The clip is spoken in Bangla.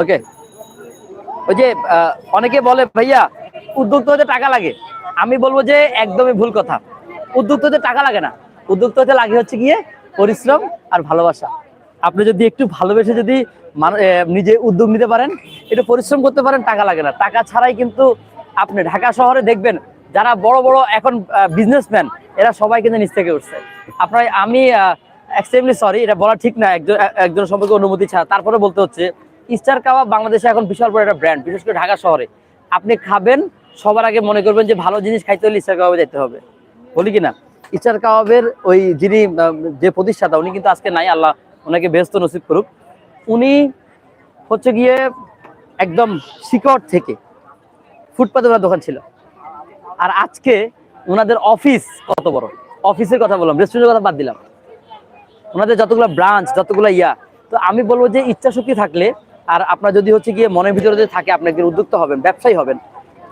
ওকে ওই যে অনেকে বলে, ভাইয়া উদ্যোক্তা হতে টাকা লাগে। আমি বলব যে, একদমই ভুল কথা। উদ্যোক্তা হতে টাকা লাগে না। উদ্যোক্তা হতে লাগে হচ্ছে গিয়ে পরিশ্রম আর ভালোবাসা। আপনি যদি একটু ভালোবেসে যদি নিজে উদ্যোগ নিতে পারেন, একটু পরিশ্রম করতে পারেন, টাকা লাগে না। টাকা ছাড়াই কিন্তু আপনি ঢাকা শহরে দেখবেন, যারা বড় বড় এখন বিজনেসম্যান এরা সবাই কিন্তু নিচ থেকে উঠছে। আপনার, আমি এক্সট্রিমলি সরি এটা বলা ঠিক না, একজন একজন সম্পর্কে অনুমতি ছাড়া। তারপরে বলতে হচ্ছে ইস্টার কাবাব বাংলাদেশে এখন বিশাল বড় একটা ব্র্যান্ড বিশেষ করে ঢাকা শহরে। আপনি খাবেন, সবার আগে মনে করবেন যে ভালো জিনিস খাইতে হলে ইস্টার কাবাবে যেতে হবে। বলি কি না? ইস্টার কাবাবের ওই যিনি যে প্রতিষ্ঠাতা, উনি কিন্তু আজকে নাই, আল্লাহ ওনাকে ব্যস্ত নসিব করুক। উনি হচ্ছে গিয়ে একদম শিকড় থেকে ফুটপাতে ওনার দোকান ছিল। আর আজকে ওনাদের অফিস কত বড়? অফিসের কথা বললাম রেস্টুরেন্টের কথা বাদ দিলাম। ওনাদের যতগুলো ব্রাঞ্চ যতগুলো ইয়া, তো আমি বলব যে ইচ্ছা শক্তি থাকলে, আর আপনার যদি হচ্ছে গিয়ে মনের ভিতরে যদি থাকে, আপনি একদিন উদ্যুক্ত হবেন, ব্যবসায়ী হবেন